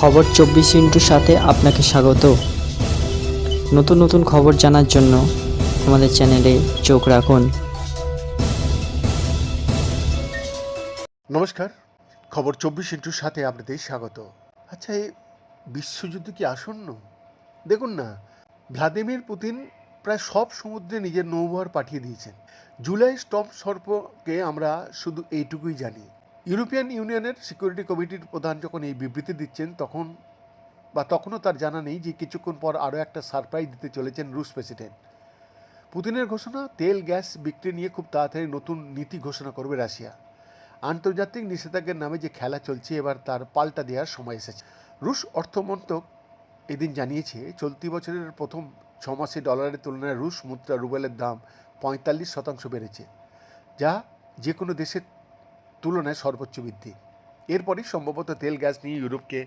খবর চব্বিশ ইন্টুর সাথে আপনাকে স্বাগত। নতুন নতুন খবর জানার জন্য আমাদের চ্যানেলে চোখ রাখুন। নমস্কার, খবর চব্বিশ ইন্টুর সাথে আপনাদের স্বাগত। আচ্ছা এই বিশ্বযুদ্ধ কি আসন্ন? দেখুন না, ভ্লাদিমির পুতিন প্রায় সব সমুদ্রে নিজের নৌবহর পাঠিয়ে দিয়েছেন। জুলাই স্টপ সর্পকে আমরা শুধু এইটুকুই জানি। ইউরোপিয়ান ইউনিয়নের সিকিউরিটি কমিটির প্রধান যখন এই বিবৃতি দিচ্ছেন, তখন বা তখনও তার জানা নেই যে কিছুক্ষণ পর আরও একটা সারপ্রাইজ দিতে চলেছেন রুশ প্রেসিডেন্ট। পুতিনের ঘোষণা, তেল, গ্যাস বিক্রি নিয়ে খুব তাড়াতাড়ি নতুন নীতি ঘোষণা করবে রাশিয়া। আন্তর্জাতিক নিষেধাজ্ঞার নামে যে খেলা চলছে, এবার তার পাল্টা দেওয়ার সময় এসেছে। রুশ অর্থমন্ত্রক এদিন জানিয়েছে, চলতি বছরের প্রথম ছ মাসে ডলারের তুলনায় রুশ মুদ্রা রুবেলের দাম পঁয়তাল্লিশ শতাংশ বেড়েছে, যা যে কোনো দেশের তুলনায় সর্বোচ্চ বৃদ্ধি। এরপরই সম্ভবত তেল গ্যাস নিয়ে ইউরোপকে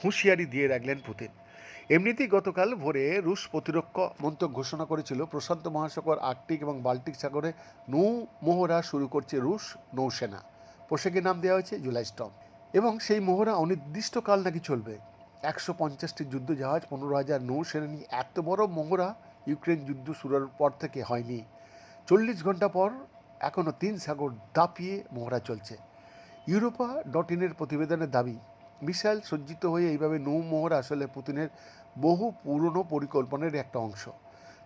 হুঁশিয়ারি দিয়ে রাখলেন পুতিন। এমনিতেই গতকাল ভোরে রুশ প্রতিরক্ষা মন্ত্রক ঘোষণা করেছিল, প্রশান্ত মহাসাগর, আর্কটিক এবং বাল্টিক সাগরে নৌ মোহরা শুরু করছে রুশ নৌসেনা। পোশাকের নাম দেওয়া হয়েছে জুলাই স্টম এবং সেই মোহরা অনির্দিষ্টকাল নাকি চলবে। একশো পঞ্চাশটি যুদ্ধ জাহাজ পনেরো হাজার নৌসেনা নিয়ে এত বড় মোহরা ইউক্রেন যুদ্ধ শুরুর পর থেকে হয়নি। চল্লিশ ঘণ্টা পর এখনও তিন সাগর দাপিয়ে মোহরা চলছে। ইউরোপা ডট ইনের প্রতিবেদনের দাবি, মিসাইল সজ্জিত হয়ে এইভাবে নৌ মোহরা আসলে পুতিনের বহু পুরনো পরিকল্পনার একটা অংশ।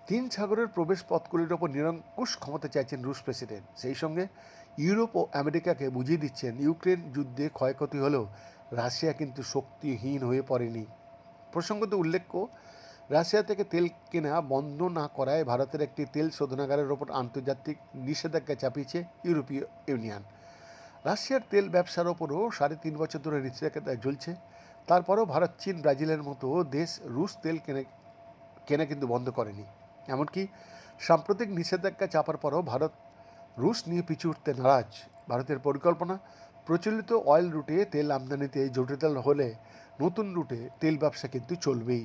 তিন সাগরের প্রবেশ পথগুলির ওপর নিরঙ্কুশ ক্ষমতা চাইছেন রুশ প্রেসিডেন্ট। সেই সঙ্গে ইউরোপ ও আমেরিকাকে বুঝিয়ে দিচ্ছেন, ইউক্রেন যুদ্ধে ক্ষয়ক্ষতি হলেও রাশিয়া কিন্তু শক্তিহীন হয়ে পড়েনি। প্রসঙ্গত উল্লেখ্য রাশিয়া থেকে তেল কেনা বন্ধ না করায় ভারতের একটি তেল শোধনাগারের ওপর আন্তর্জাতিক নিষেধাজ্ঞা চাপিয়েছে ইউরোপীয় ইউনিয়ন। রাশিয়ার তেল ব্যবসার ওপরও সাড়ে তিন বছর ধরে নিষেধাজ্ঞা ঝুলছে। তারপরও ভারত, চীন, ব্রাজিলের মতো দেশ রুশ তেল কেনে, কেনা কিন্তু বন্ধ করেনি। এমনকি সাম্প্রতিক নিষেধাজ্ঞা চাপার পরও ভারত, রুশ নিয়ে পিছু উঠতে নারাজ। ভারতের পরিকল্পনা, প্রচলিত অয়েল রুটে তেল আমদানিতে জটিলতা হলে নতুন রুটে তেল ব্যবসা কিন্তু চলবেই।